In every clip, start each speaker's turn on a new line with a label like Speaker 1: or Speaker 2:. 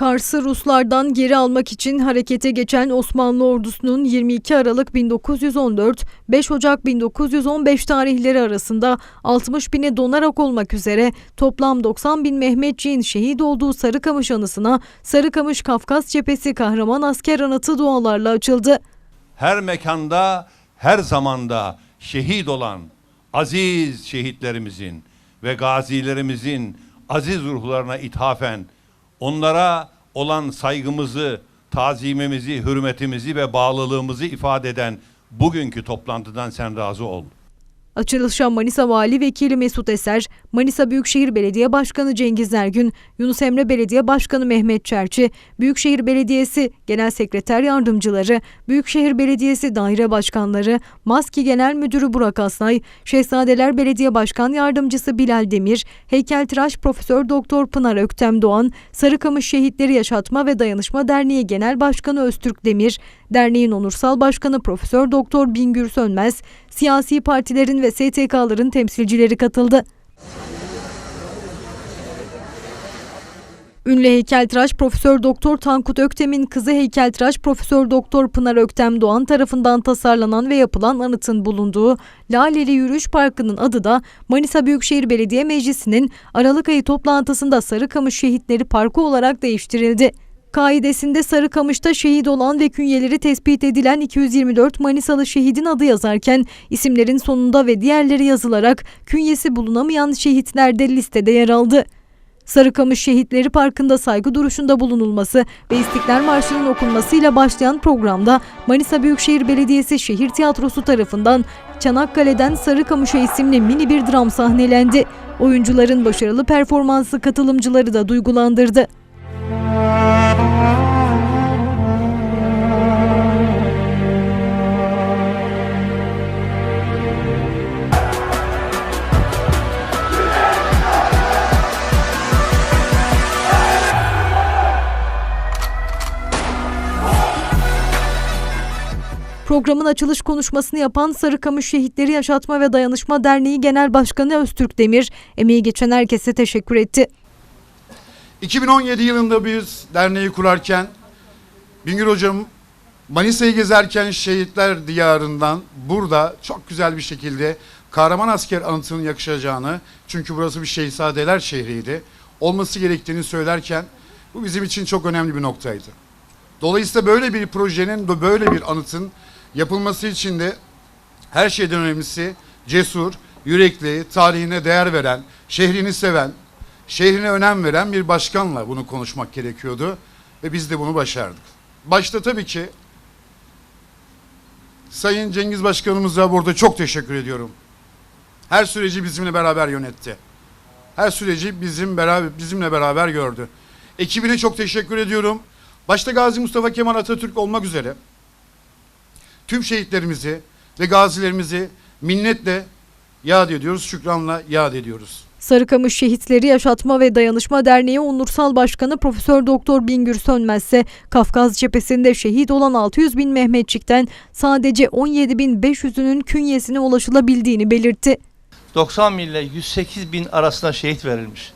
Speaker 1: Kars'ı Ruslardan geri almak için harekete geçen Osmanlı ordusunun 22 Aralık 1914 5 Ocak 1915 tarihleri arasında 60 bini donarak olmak üzere toplam 90 bin Mehmetçiğin şehit olduğu Sarıkamış anısına Sarıkamış Kafkas Cephesi Kahraman Asker Anıtı dualarla açıldı.
Speaker 2: her mekanda, her zamanda şehit olan aziz şehitlerimizin ve gazilerimizin aziz ruhlarına ithafen onlara olan saygımızı, tazimimizi, hürmetimizi ve bağlılığımızı ifade eden bugünkü toplantıdan sen razı ol.
Speaker 1: Açılışa Manisa Vali Vekili Mesut Eser, Manisa Büyükşehir Belediye Başkanı Cengiz Ergün, Yunus Emre Belediye Başkanı Mehmet Çerçi, Büyükşehir Belediyesi Genel Sekreter Yardımcıları, Büyükşehir Belediyesi Daire Başkanları, Maski Genel Müdürü Burak Aslay, Şehzadeler Belediye Başkan Yardımcısı Bilal Demir, Heykeltıraş Profesör Doktor Pınar Öktem Doğan, Sarıkamış Şehitleri Yaşatma ve Dayanışma Derneği Genel Başkanı Öztürk Demir, derneğin onursal başkanı Profesör Doktor Bingür Sönmez, siyasi partilerin ve STK'ların temsilcileri katıldı. Ünlü heykeltıraş Profesör Doktor Tankut Öktem'in kızı heykeltıraş Profesör Doktor Pınar Öktem Doğan tarafından tasarlanan ve yapılan anıtın bulunduğu Laleli Yürüyüş Parkı'nın adı da Manisa Büyükşehir Belediye Meclisi'nin Aralık ayı toplantısında Sarıkamış Şehitleri Parkı olarak değiştirildi. Kaidesinde Sarıkamış'ta şehit olan ve künyeleri tespit edilen 224 Manisalı şehidin adı yazarken isimlerin sonunda ve diğerleri yazılarak künyesi bulunamayan şehitler de listede yer aldı. Sarıkamış Şehitleri Parkı'nda saygı duruşunda bulunulması ve İstiklal Marşı'nın okunmasıyla başlayan programda Manisa Büyükşehir Belediyesi Şehir Tiyatrosu tarafından Çanakkale'den Sarıkamış'a isimli mini bir dram sahnelendi. Oyuncuların başarılı performansı katılımcıları da duygulandırdı. Programın açılış konuşmasını yapan Sarıkamış Şehitleri Yaşatma ve Dayanışma Derneği Genel Başkanı Öztürk Demir, emeği geçen herkese teşekkür etti.
Speaker 3: 2017 yılında biz derneği kurarken Bingöl hocam Manisa'yı gezerken şehitler diyarından burada çok güzel bir şekilde kahraman asker anıtının yakışacağını çünkü burası bir şehzadeler şehriydi olması gerektiğini söylerken bu bizim için çok önemli bir noktaydı. Dolayısıyla böyle bir projenin böyle bir anıtın yapılması için de her şeyden önemlisi cesur, yürekli, tarihine değer veren, şehrini seven, şehrine önem veren bir başkanla bunu konuşmak gerekiyordu ve biz de bunu başardık. Başta tabii ki Sayın Cengiz Başkanımıza burada çok teşekkür ediyorum. Her süreci bizimle beraber yönetti. Her süreci bizim beraber bizimle beraber gördü. Ekibine çok teşekkür ediyorum. Başta Gazi Mustafa Kemal Atatürk olmak üzere tüm şehitlerimizi ve gazilerimizi minnetle yad ediyoruz, şükranla yad ediyoruz.
Speaker 1: Sarıkamış Şehitleri Yaşatma ve Dayanışma Derneği Onursal Başkanı Profesör Doktor Bingür Sönmez ise Kafkas cephesinde şehit olan 600 bin Mehmetçik'ten sadece 17 bin 500'ünün künyesine ulaşılabildiğini belirtti.
Speaker 4: 90 bin ile 108 bin arasında şehit verilmiş.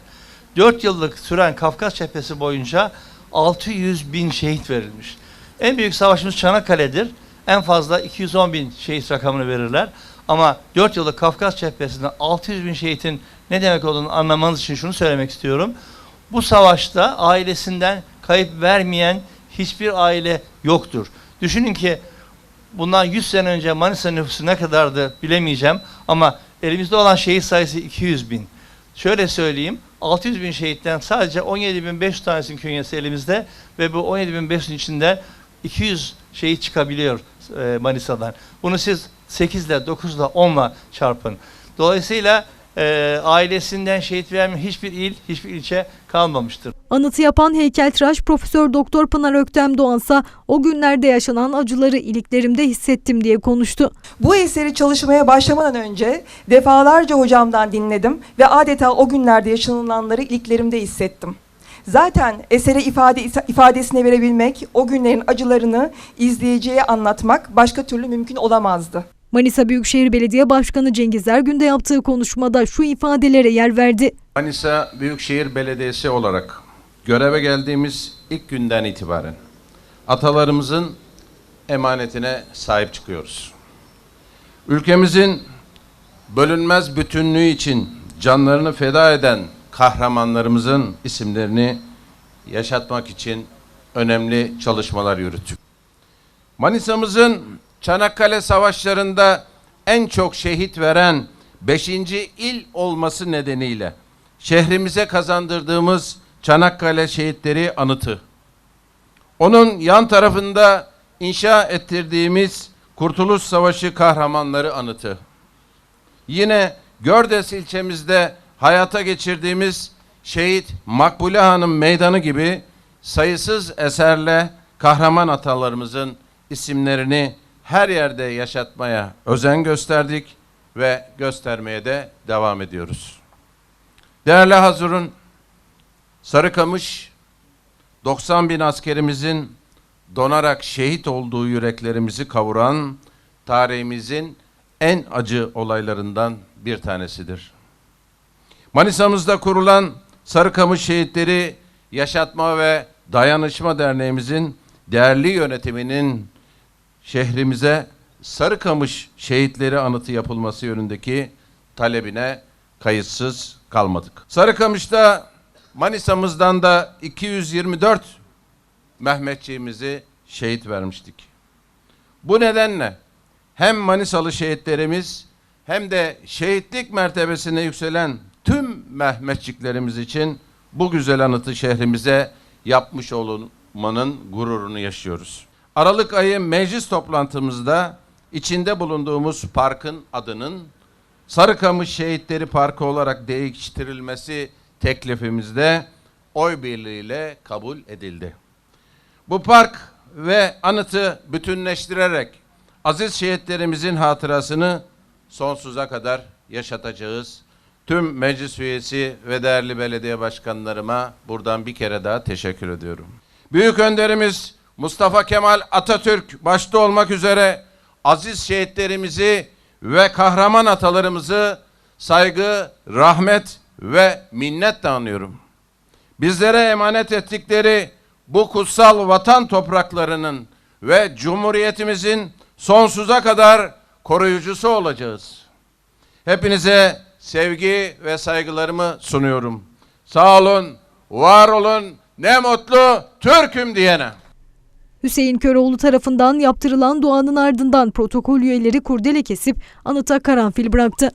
Speaker 4: 4 yıllık süren Kafkas cephesi boyunca 600 bin şehit verilmiş. En büyük savaşımız Çanakkale'dir. En fazla 210 bin şehit rakamını verirler. Ama 4 yıllık Kafkas cephesinde 600 bin şehitin ne demek olduğunu anlamanız için şunu söylemek istiyorum. Bu savaşta ailesinden kayıp vermeyen hiçbir aile yoktur. Düşünün ki bundan 100 sene önce Manisa nüfusu ne kadardı bilemeyeceğim ama elimizde olan şehit sayısı 200 bin. Şöyle söyleyeyim 600 bin şehitten sadece 17.500 tanesinin künyesi elimizde ve bu 17.500'ün içinde 200 şehit çıkabiliyor e, Manisa'dan. Bunu siz 8 ile 9 ile 10 ile çarpın. Dolayısıyla e, ailesinden şehit vermeyen hiçbir il, hiçbir ilçe kalmamıştır.
Speaker 1: Anıtı yapan heykeltıraş Profesör Doktor Pınar Öktem Doğansa o günlerde yaşanan acıları iliklerimde hissettim diye konuştu.
Speaker 5: Bu eseri çalışmaya başlamadan önce defalarca hocamdan dinledim ve adeta o günlerde yaşanılanları iliklerimde hissettim. Zaten esere ifade ifadesine verebilmek, o günlerin acılarını izleyiciye anlatmak başka türlü mümkün olamazdı.
Speaker 1: Manisa Büyükşehir Belediye Başkanı Cengiz Ergün de yaptığı konuşmada şu ifadelere yer verdi.
Speaker 6: Manisa Büyükşehir Belediyesi olarak göreve geldiğimiz ilk günden itibaren atalarımızın emanetine sahip çıkıyoruz. Ülkemizin bölünmez bütünlüğü için canlarını feda eden kahramanlarımızın isimlerini yaşatmak için önemli çalışmalar yürüttük. Manisa'mızın Çanakkale Savaşları'nda en çok şehit veren 5. il olması nedeniyle şehrimize kazandırdığımız Çanakkale Şehitleri Anıtı. Onun yan tarafında inşa ettirdiğimiz Kurtuluş Savaşı Kahramanları Anıtı. Yine Gördes ilçemizde hayata geçirdiğimiz Şehit Makbule Hanım Meydanı gibi sayısız eserle kahraman atalarımızın isimlerini her yerde yaşatmaya özen gösterdik ve göstermeye de devam ediyoruz. Değerli Hazurun, Sarıkamış 90 bin askerimizin donarak şehit olduğu yüreklerimizi kavuran tarihimizin en acı olaylarından bir tanesidir. Manisa'mızda kurulan Sarıkamış Şehitleri Yaşatma ve Dayanışma Derneğimizin değerli yönetiminin şehrimize Sarıkamış Şehitleri Anıtı yapılması yönündeki talebine kayıtsız kalmadık. Sarıkamış'ta Manisa'mızdan da 224 Mehmetçiğimizi şehit vermiştik. Bu nedenle hem Manisalı şehitlerimiz hem de şehitlik mertebesine yükselen Mehmetçiklerimiz için bu güzel anıtı şehrimize yapmış olmanın gururunu yaşıyoruz. Aralık ayı meclis toplantımızda içinde bulunduğumuz parkın adının Sarıkamış Şehitleri Parkı olarak değiştirilmesi teklifimizde oy birliğiyle kabul edildi. Bu park ve anıtı bütünleştirerek aziz şehitlerimizin hatırasını sonsuza kadar yaşatacağız. Tüm meclis üyesi ve değerli belediye başkanlarıma buradan bir kere daha teşekkür ediyorum. Büyük önderimiz Mustafa Kemal Atatürk başta olmak üzere aziz şehitlerimizi ve kahraman atalarımızı saygı, rahmet ve minnetle anıyorum bizlere emanet ettikleri bu kutsal vatan topraklarının ve cumhuriyetimizin sonsuza kadar koruyucusu olacağız. Hepinize sevgi ve saygılarımı sunuyorum. Sağ olun, var olun, ne mutlu Türk'üm diyene.
Speaker 1: Hüseyin Köroğlu tarafından yaptırılan duanın ardından protokol üyeleri kurdele kesip anıta karanfil bıraktı.